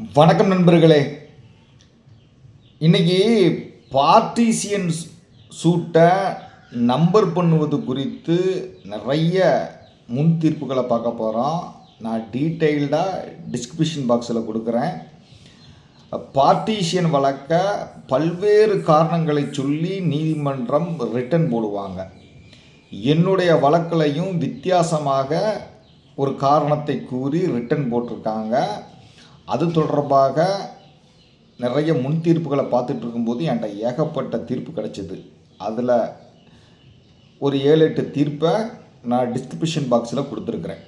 வணக்கம் நண்பர்களே. இன்னைக்கு பார்ட்டிசியன் சூட்டை நம்பர் பண்ணுவது குறித்து நிறைய முன் தீர்ப்புகளை பார்க்க போகிறோம் நான் டீட்டெயில்டாக டிஸ்கிரிப்ஷன் பாக்ஸில் கொடுக்குறேன். பார்ட்டிஷியன் வழக்க பல்வேறு காரணங்களை சொல்லி நீதிமன்றம் ரிட்டன் போடுவாங்க. என்னுடைய வழக்கிலையும் வித்தியாசமாக ஒரு காரணத்தை கூறி ரிட்டன் போட்டிருக்காங்க. அது தொடர்பாக நிறைய முன் தீர்ப்புகளை பார்த்துட்டு இருக்கும்போது என்கிட்ட ஏகப்பட்ட தீர்ப்பு கிடச்சிது. அதில் ஒரு ஏழு எட்டு தீர்ப்பை நான் டிஸ்கிரிப்ஷன் பாக்ஸில் கொடுத்துருக்குறேன்.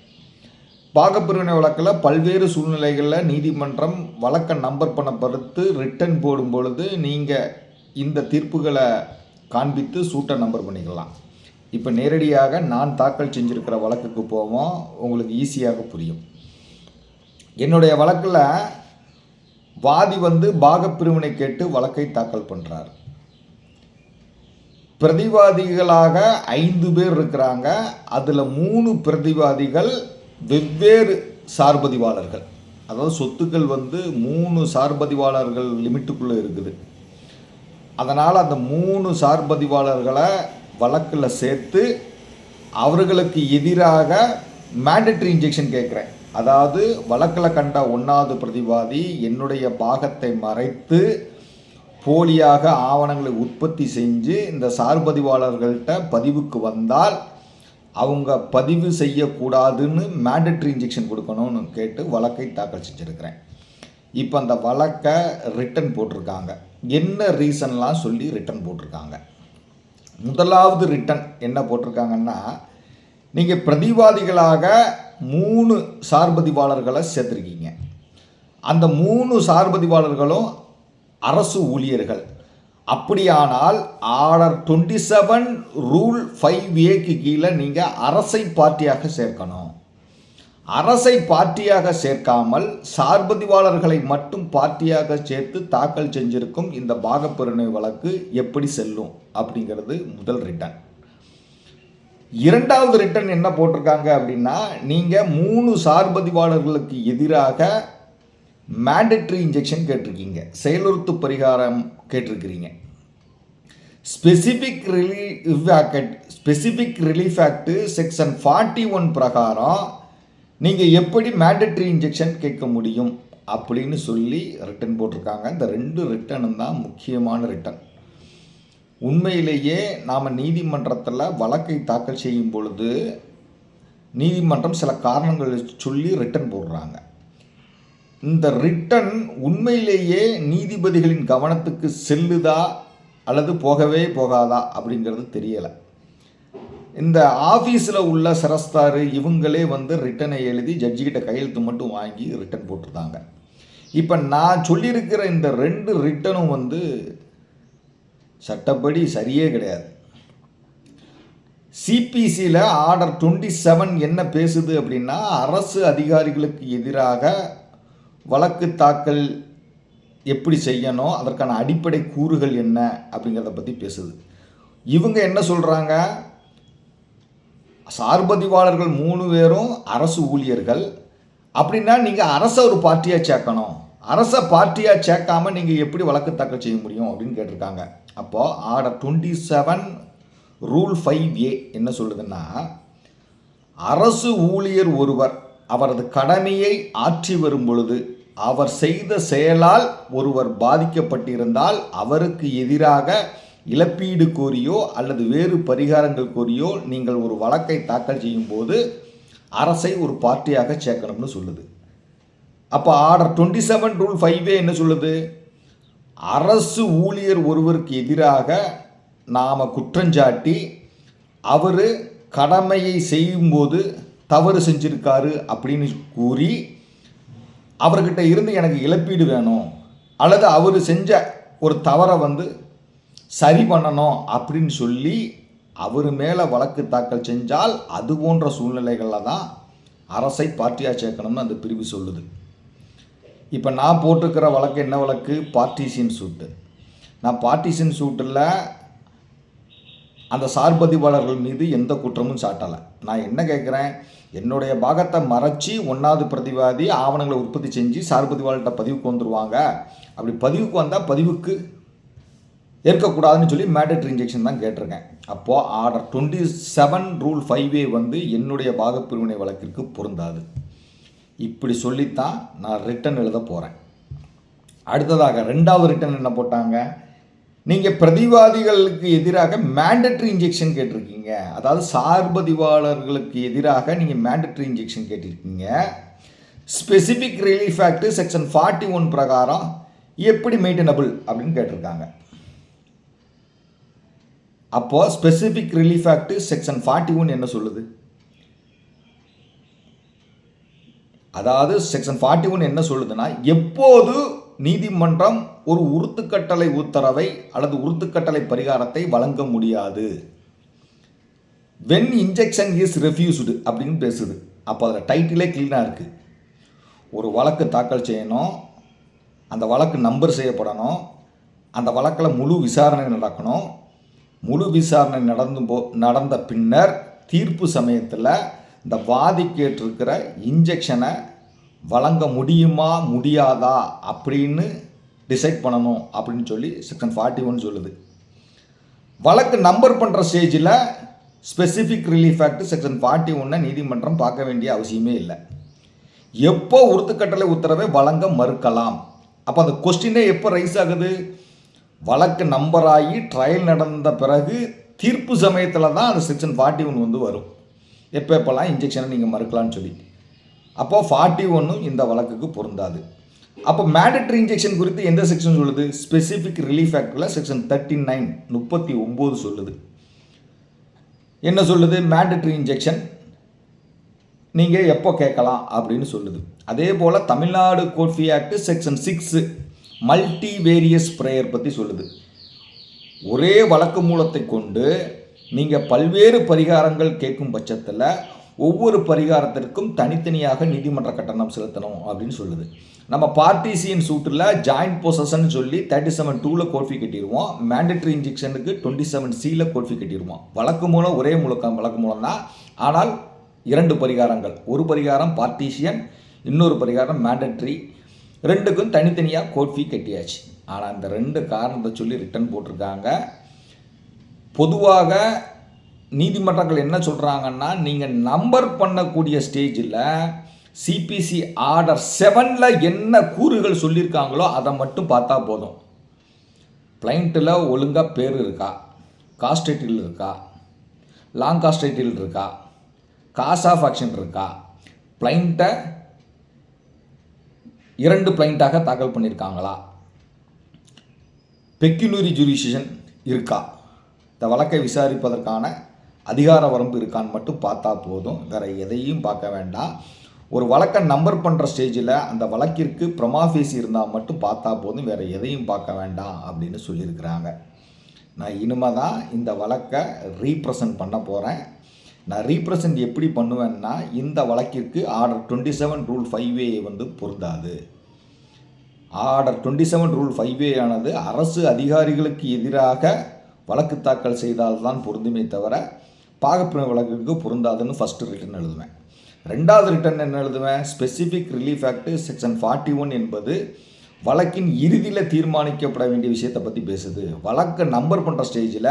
பாகப்பிரிவினை வழக்கில் பல்வேறு சூழ்நிலைகளில் நீதிமன்றம் வழக்கை நம்பர் பண்ண பொறுத்து ரிட்டன் போடும் பொழுது நீங்கள் இந்த தீர்ப்புகளை காண்பித்து சூட்டை நம்பர் பண்ணிக்கலாம். இப்போ நேரடியாக நான் தாக்கல் செஞ்சுருக்கிற வழக்குக்கு போவோம். உங்களுக்கு ஈஸியாக புரியும். என்னுடைய வழக்கில் வாதி வந்து பாகப்பிரிவினை கேட்டு வழக்கை தாக்கல் பண்ணுறார் பிரதிவாதிகளாக ஐந்து பேர் இருக்கிறாங்க. அதில் மூணு பிரதிவாதிகள் வெவ்வேறு சார்பதிவாளர்கள். அதாவது சொத்துக்கள் வந்து மூணு சார்பதிவாளர்கள் லிமிட்டுக்குள்ளே இருக்குது. அதனால் அந்த மூணு சார்பதிவாளர்களை வழக்கில் சேர்த்து அவர்களுக்கு எதிராக மேண்டட்ரி இன்ஜெக்ஷன் கேட்குறேன். அதாவது வழக்கில் கண்ட ஒன்றாவது பிரதிவாதி என்னுடைய பாகத்தை மறைத்து போலியாக ஆவணங்களை உற்பத்தி செஞ்சு இந்த சார்பதிவாளர்கள்ட்ட பதிவுக்கு வந்தால் அவங்க பதிவு செய்யக்கூடாதுன்னு மேண்டட்ரி இன்ஜெக்ஷன் கொடுக்கணும்னு கேட்டு வழக்கை தாக்கல் செஞ்சுருக்கிறேன். இப்போ அந்த வழக்கை ரிட்டன் போட்டிருக்காங்க. என்ன ரீசன்லாம் சொல்லி ரிட்டன் போட்டிருக்காங்க? முதலாவது ரிட்டன் என்ன போட்டிருக்காங்கன்னா நீங்கள் பிரதிவாதிகளாக மூணு சார்பதிவாளர்களை சேர்த்துருக்கீங்க. அந்த மூணு சார்பதிவாளர்களும் அரசு ஊழியர்கள். அப்படியானால் order twenty seven rule five ஏக்கு கீழே நீங்கள் அரசை பார்ட்டியாக சேர்க்கணும். அரசை பார்ட்டியாக சேர்க்காமல் சார்பதிவாளர்களை மட்டும் பார்ட்டியாக சேர்த்து தாக்கல் செஞ்சிருக்கும் இந்த பாகப்பிரிவினை வழக்கு எப்படி செல்லும் அப்படிங்கிறது முதல் ரிட்டர்ன் இரண்டாவது ரிட்டர்ன் என்ன போட்டிருக்காங்க அப்படின்னா நீங்கள் மூணு சார்பதிவாளர்களுக்கு எதிராக மேண்டட்ரி இன்ஜெக்ஷன் கேட்டிருக்கீங்க. செயலுறுத்து பரிகாரம் கேட்டிருக்கிறீங்க. Specific relief act specific relief act section forty one பிரகாரம் நீங்கள் எப்படி மேண்டட்ரி இன்ஜெக்ஷன் கேட்க முடியும் அப்படின்னு சொல்லி ரிட்டன் போட்டிருக்காங்க. இந்த ரெண்டு ரிட்டனும் தான் முக்கியமான ரிட்டன் உண்மையிலேயே நாம் நீதிமன்றத்தில் வழக்கை தாக்கல் செய்யும் பொழுது நீதிமன்றம் சில காரணங்களை சொல்லி ரிட்டன் போடுறாங்க. இந்த ரிட்டன் உண்மையிலேயே நீதிபதிகளின் கவனத்துக்கு செல்லுதா அல்லது போகவே போகாதா அப்படிங்கிறது தெரியலை. இந்த ஆஃபீஸில் உள்ள சிரஸ்தாரு இவங்களே வந்து ரிட்டனை எழுதி ஜட்ஜிக்கிட்ட கையெழுத்து மட்டும் வாங்கி ரிட்டன் போட்டிருந்தாங்க. இப்போ நான் சொல்லியிருக்கிற இந்த ரெண்டு ரிட்டனும் வந்து சட்டப்படி சரியே கிடையாது. சிபிசியில் ஆர்டர் டுவெண்ட்டி செவன் என்ன பேசுது அப்படின்னா அரசு அதிகாரிகளுக்கு எதிராக வழக்கு தாக்கல் எப்படி செய்யணும் அதற்கான அடிப்படை கூறுகள் என்ன அப்படிங்கிறத பற்றி பேசுது. இவங்க என்ன சொல்கிறாங்க சார்பதிவாளர்கள் மூணு பேரும் அரசு ஊழியர்கள். அப்படின்னா நீங்கள் அரசை ஒரு பார்ட்டியாக சேர்க்கணும். அரச பார்ட்டியாக சேர்க்காம நீங்கள் எப்படி வழக்கு தாக்கல் செய்ய முடியும் அப்படின்னு கேட்டிருக்காங்க. அப்போது order twenty seven rule five A என்ன சொல்லுதுன்னா அரசு ஊழியர் ஒருவர் அவரது கடமையை ஆற்றி வரும் பொழுது அவர் செய்த செயலால் ஒருவர் பாதிக்கப்பட்டிருந்தால் அவருக்கு எதிராக இழப்பீடு கோரியோ அல்லது வேறு பரிகாரங்கள் கோரியோ நீங்கள் ஒரு வழக்கை தாக்கல் செய்யும்போது அரசை ஒரு பார்ட்டியாக சேர்க்கணும்னு சொல்லுது. அப்போ ஆர்டர் டுவெண்ட்டி செவன் ரூல் ஃபைவே என்ன சொல்லுது? அரசு ஊழியர் ஒருவருக்கு எதிராக நாம் குற்றஞ்சாட்டி அவர் கடமையை செய்யும்போது தவறு செஞ்சுருக்காரு அப்படின்னு கூறி அவர்கிட்ட இருந்து எனக்கு இழப்பீடு வேணும் அல்லது அவர் செஞ்ச ஒரு தவறை வந்து சரி பண்ணணும் அப்படின்னு சொல்லி அவர் மேலே வழக்கு தாக்கல் செஞ்சால் அது போன்ற சூழ்நிலைகளில் தான் அரசை பார்ட்டியாக சேர்க்கணும்னு அந்த பிரிவு சொல்லுது. இப்போ நான் போட்டிருக்கிற வழக்கு என்ன வழக்கு? பார்ட்டிஷியன் சூட்டு நான் பார்ட்டிஷன் சூட்டில் அந்த சார்பதிவாளர்கள் மீது எந்த குற்றமும் சாட்டலை. நான் என்ன கேட்குறேன் என்னுடைய பாகத்தை மறைச்சி ஒன்றாவது பிரதிவாதி ஆவணங்களை உற்பத்தி செஞ்சு சார்பதிவாளர்கிட்ட பதிவுக்கு வந்துடுவாங்க அப்படி பதிவுக்கு வந்தால் பதிவுக்கு ஏற்கக்கூடாதுன்னு சொல்லி மேடட்ரி இன்ஜெக்ஷன் தான் கேட்டிருக்கேன். அப்போது order twenty seven rule five A வந்து என்னுடைய பாகப்பிரிவினை வழக்கிற்கு பொருந்தாது. இப்படி சொல்லித்தான் நான் ரிட்டன் எழுத போகிறேன் அடுத்ததாக ரெண்டாவது ரிட்டன் என்ன போட்டாங்க? நீங்கள் பிரதிவாதிகளுக்கு எதிராக மேண்டட்ரி இன்ஜெக்ஷன் கேட்டிருக்கீங்க. அதாவது சார்பதிவாளர்களுக்கு எதிராக நீங்கள் மேண்டட்ரி இன்ஜெக்ஷன் கேட்டிருக்கீங்க. Specific relief act section forty one பிரகாரம் எப்படி மெயின்டனபிள் அப்படின்னு கேட்டிருக்காங்க. அப்போது specific relief act section forty one என்ன சொல்லுது? அதாவது செக்ஷன் ஃபார்ட்டி ஒன் என்ன சொல்லுதுன்னா எப்போது நீதிமன்றம் ஒரு உறுத்துக்கட்டளை உத்தரவை அல்லது உறுத்துக்கட்டளை பரிகாரத்தை வழங்க முடியாது? வென் இன்ஜெக்ஷன் இஸ் ரெஃப்யூஸ்டு அப்படின்னு பேசுது. அப்போ அதில் டைட்டிலே க்ளீனாக இருக்குது ஒரு வழக்கு தாக்கல் செய்யணும் அந்த வழக்கு நம்பர் செய்யப்படணும் அந்த வழக்கில் முழு விசாரணை நடக்கணும். முழு விசாரணை நடந்து போ நடந்த பின்னர் தீர்ப்பு சமயத்தில் இந்த வாதி கேட்டிருக்கிற இன்ஜெக்ஷனை வழங்க முடியுமா முடியாதா அப்படின்னு டிசைட் பண்ணணும் அப்படின்னு சொல்லி செக்ஷன் ஃபார்ட்டி ஒன் சொல்லுது. வழக்கு நம்பர் பண்ணுற ஸ்டேஜில் specific relief act section forty ஒன்னை நீதிமன்றம் பார்க்க வேண்டிய அவசியமே இல்லை. எப்போ உறுத்துக்கட்டளை உத்தரவை வழங்க மறுக்கலாம்? அப்போ அந்த கொஸ்டினே எப்போ ரைஸ் ஆகுது? வழக்கு நம்பர் ஆகி ட்ரையல் நடந்த பிறகு தீர்ப்பு சமயத்தில் தான் அந்த செக்ஷன் ஃபார்ட்டி ஒன் வந்து வரும். எப்போ எப்போல்லாம் இன்ஜெக்ஷனை நீங்கள் மறுக்கலாம்னு சொல்லி. அப்போது ஃபார்ட்டி ஒன்றும் இந்த வழக்குக்கு பொருந்தாது. அப்போ மேண்டட்ரி இன்ஜெக்ஷன் குறித்து எந்த செக்ஷன் சொல்லுது? ஸ்பெசிஃபிக் ரிலீஃப் ஆக்டில் செக்ஷன் தேர்ட்டி நைன் முப்பத்தி ஒம்பது சொல்லுது. என்ன சொல்லுது? மேண்டட்ரி இன்ஜெக்ஷன் நீங்கள் எப்போ கேட்கலாம் அப்படின்னு சொல்லுது. அதே போல் Tamil Nadu court fee act section six multifarious prayer பற்றி சொல்லுது. ஒரே வழக்கு மூலத்தை கொண்டு நீங்கள் பல்வேறு பரிகாரங்கள் கேட்கும் பட்சத்தில் ஒவ்வொரு பரிகாரத்திற்கும் தனித்தனியாக நீதிமன்ற கட்டணம் செலுத்தணும் அப்படின்னு சொல்லுது. நம்ம பார்ட்டிசியன் சூட்டில் ஜாயிண்ட் பொசஷன் சொல்லி தேர்ட்டி செவன் டூவில் கோட்ஃபி கட்டிடுவோம். மேண்டட்ரி இன்ஜெக்ஷனுக்கு டுவெண்ட்டி செவன் சியில் கோட்ஃபி கட்டிடுவோம். வழக்கு மூலம் ஒரே முழக்கம் வழக்கு மூலம் தான் ஆனால் இரண்டு பரிகாரங்கள். ஒரு பரிகாரம் பார்ட்டிஷியன் இன்னொரு பரிகாரம் மேண்டட்ரி ரெண்டுக்கும் தனித்தனியாக கோட் ஃபீ கட்டியாச்சு. ஆனால் அந்த ரெண்டு காரணத்தை சொல்லி ரிட்டர்ன் போட்டிருக்காங்க. பொதுவாக நீதிமன்றங்கள் என்ன சொல்கிறாங்கன்னா நீங்கள் நம்பர் பண்ணக்கூடிய ஸ்டேஜில் சிபிசி ஆர்டர் செவனில் என்ன கூறுகள் சொல்லியிருக்காங்களோ அதை மட்டும் பார்த்தா போதும். கிளைண்ட்டில் ஒழுங்காக பேர் இருக்கா? காஸ்ட் டைட்டில் இருக்கா? லாங் காஸ்ட் டைட்டில் இருக்கா? காஸ் ஆஃப் ஆக்ஷன் இருக்கா? பிளைண்ட்டை இரண்டு பிளைண்ட்டாக தாக்கல் பண்ணியிருக்காங்களா? பெக்யூனரி ஜூரிஷன் இருக்கா? இந்த வழக்கை விசாரிப்பதற்கான அதிகார வரம்பு இருக்கான்னு மட்டும் பார்த்தா போதும். வேறு எதையும் பார்க்க வேண்டாம். ஒரு வழக்கை நம்பர் பண்ணுற ஸ்டேஜில் அந்த வழக்கிற்கு ப்ரொமாஃபேஸ் இருந்தால் மட்டும் பார்த்தா போதும். வேறு எதையும் பார்க்க வேண்டாம் அப்படின்னு சொல்லியிருக்கிறாங்க. நான் இனிமே தான் இந்த வழக்கை ரீப்ரசன்ட் பண்ண போகிறேன் நான் ரீப்ரசன்ட் எப்படி பண்ணுவேன்னா இந்த வழக்கிற்கு order twenty seven rule five A வந்து பொருந்தாது. Order twenty seven rule five A ஆனது அரசு அதிகாரிகளுக்கு எதிராக வழக்கு தாக்கல் செய்தால்தான் பொருந்துமே தவிர பாகப்பிரிவு வழக்குக்கு பொருந்தாதுன்னு ஃபஸ்ட்டு ரிட்டன் எழுதுவேன். ரெண்டாவது ரிட்டன் என்ன எழுதுவேன்? Specific relief act section forty one என்பது வழக்கின் இறுதியில் தீர்மானிக்கப்பட வேண்டிய விஷயத்தை பற்றி பேசுது. வழக்கை நம்பர் பண்ணுற ஸ்டேஜில்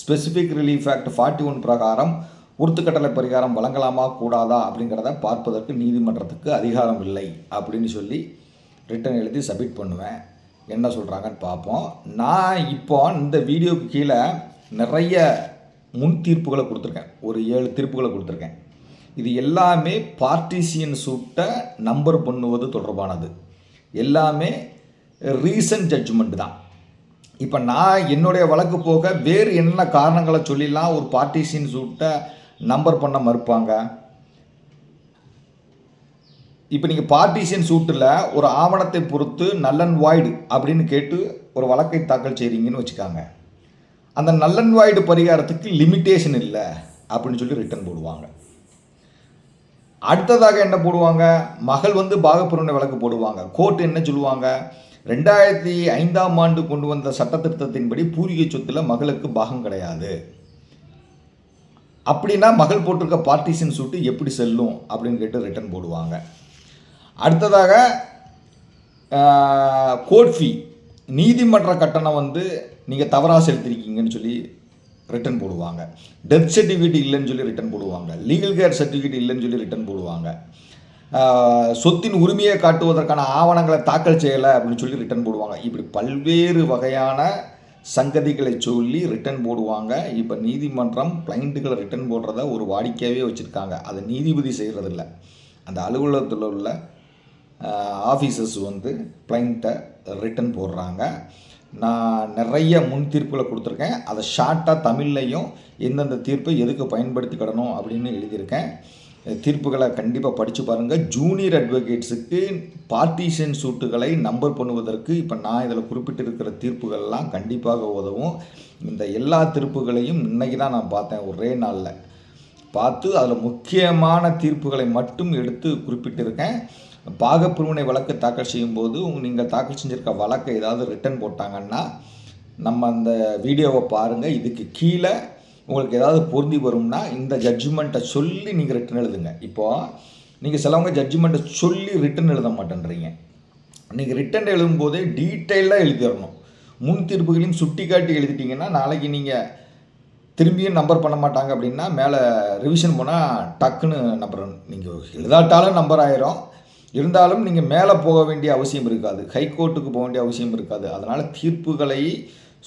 specific relief act forty one பிரகாரம் உறுத்துக்கட்டளை பரிகாரம் வழங்கலாமா கூடாதா அப்படிங்கிறத பார்ப்பதற்கு நீதிமன்றத்துக்கு அதிகாரம் இல்லை அப்படின்னு சொல்லி ரிட்டன் எழுதி சப்மிட் பண்ணுவேன். என்ன சொல்கிறாங்கன்னு பார்ப்போம். நான் இப்போ இந்த வீடியோக்கு கீழே நிறைய முன் தீர்ப்புகளை கொடுத்துருக்கேன். ஒரு ஏழு தீர்ப்புகளை கொடுத்துருக்கேன். இது எல்லாமே பார்ட்டிசியன் சூட்டை நம்பர் பண்ணுவது தொடர்பானது. எல்லாமே ரீசன்ட் ஜட்ஜ்மெண்ட் தான். இப்போ நான் என்னுடைய வழக்கு போக வேறு என்ன காரணங்களை சொல்லிலாம் ஒரு பார்ட்டிசியன் சூட்டை நம்பர் பண்ண மறுப்பாங்க? இப்போ நீங்கள் பார்ட்டிஷியன் சூட்டில் ஒரு ஆவணத்தை பொறுத்து நல்லன் வாய்டு அப்படின்னு கேட்டு ஒரு வழக்கை தாக்கல் செய்கிறீங்கன்னு வச்சுக்காங்க. அந்த நல்லன் வாய்டு பரிகாரத்துக்கு லிமிட்டேஷன் இல்லை அப்படின்னு சொல்லி ரிட்டர்ன் போடுவாங்க. அடுத்ததாக என்ன போடுவாங்க? மகள் வந்து பாகப்பிரிவினை வழக்கு போடுவாங்க. கோர்ட் என்ன சொல்லுவாங்க? ரெண்டாயிரத்தி ஐந்தாம் ஆண்டு கொண்டு வந்த சட்ட திருத்தத்தின்படி பூர்வீக சொத்தில் மகளுக்கு பாகம் கிடையாது. அப்படின்னா மகள் போட்டிருக்க பார்ட்டிஷன் சூட்டு எப்படி செல்லும் அப்படின்னு கேட்டு ரிட்டர்ன் போடுவாங்க. அடுத்ததாக கோர்ட் ஃபீ நீதிமன்ற கட்டணம் வந்து நீங்கள் தவறாக செலுத்திருக்கீங்கன்னு சொல்லி ரிட்டர்ன் போடுவாங்க. டெத் சர்டிஃபிகேட் இல்லைன்னு சொல்லி ரிட்டன் போடுவாங்க. லீகல் கேர் சர்டிஃபிகேட் இல்லைன்னு சொல்லி ரிட்டர்ன் போடுவாங்க. சொத்தின் உரிமையை காட்டுவதற்கான ஆவணங்களை தாக்கல் செய்யலை அப்படின்னு சொல்லி ரிட்டன் போடுவாங்க. இப்படி பல்வேறு வகையான சங்கதிகளை சொல்லி ரிட்டன் போடுவாங்க. இப்போ நீதிமன்றம் கிளைண்ட்டுகளை ரிட்டர்ன் போடுறத ஒரு வாடிக்கையாகவே வச்சுருக்காங்க. அதை நீதிபதி செய்கிறதில்ல அந்த அலுவலகத்தில் உள்ள ஆஃபீஸர்ஸ் வந்து கிளைண்ட்டை ரிட்டர்ன் போடுறாங்க. நான் நிறைய முன் தீர்ப்புகளை கொடுத்துருக்கேன். அதை ஷார்ட்டாக தமிழ்லையும் எந்தெந்த தீர்ப்பை எதுக்கு பயன்படுத்திக்கிடணும் அப்படின்னு எழுதியிருக்கேன். தீர்ப்புகளை கண்டிப்பாக படித்து பாருங்கள் ஜூனியர் அட்வொகேட்ஸுக்கு பார்ட்டிஷன் சூட்டுகளை நம்பர் பண்ணுவதற்கு இப்போ நான் இதில் குறிப்பிட்டிருக்கிற தீர்ப்புகள்லாம் கண்டிப்பாக உதவும். இந்த எல்லா தீர்ப்புகளையும் இன்னைக்கு தான் நான் பார்த்தேன் ஒரே நாளில். பார்த்து அதில் முக்கியமான தீர்ப்புகளை மட்டும் எடுத்து குறிப்பிட்டிருக்கேன். பாகப்பிரிவினை வழக்கு தாக்கல் செய்யும்போது உங்க நீங்கள் தாக்கல் செஞ்சுருக்க வழக்கை ஏதாவது ரிட்டர்ன் போட்டாங்கன்னா நம்ம அந்த வீடியோவை பாருங்கள் இதுக்கு கீழே உங்களுக்கு ஏதாவது பொருந்தி வரும்னா இந்த ஜட்ஜ்மெண்ட்டை சொல்லி நீங்கள் ரிட்டர்ன் எழுதுங்க. இப்போது நீங்கள் சிலவங்க ஜட்ஜ்மெண்ட்டை சொல்லி ரிட்டர்ன் எழுத மாட்டேன்றீங்க. நீங்கள் ரிட்டன் எழுதும்போதே டீட்டெயிலாக எழுதிடணும். முன் தீர்ப்புகளையும் சுட்டி காட்டி எழுதிட்டீங்கன்னா நாளைக்கு நீங்கள் திரும்பியும் நம்பர் பண்ண மாட்டாங்க அப்படின்னா மேலே ரிவிஷன் போனால் டக்குன்னு நம்பர் நீங்கள் எழுதாட்டாலும் நம்பர் ஆயிரும். இருந்தாலும் நீங்கள் மேலே போக வேண்டிய அவசியம் இருக்காது. ஹைகோர்ட்டுக்கு போக வேண்டிய அவசியம் இருக்காது. அதனால் தீர்ப்புகளை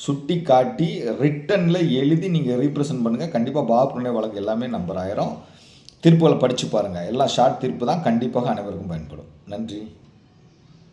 சுட்டி காட்டி ரிட்டனில் எழுதி நீங்கள் ரீப்ரசன்ட் பண்ணுங்கள் கண்டிப்பாக பாபுனே வழக்கு எல்லாமே நம்பர் ஆயிரும். தீர்ப்புகளை படித்து பாருங்கள் எல்லாம் ஷார்ட் தீர்ப்பு தான் கண்டிப்பாக அனைவருக்கும் பயன்படும். நன்றி.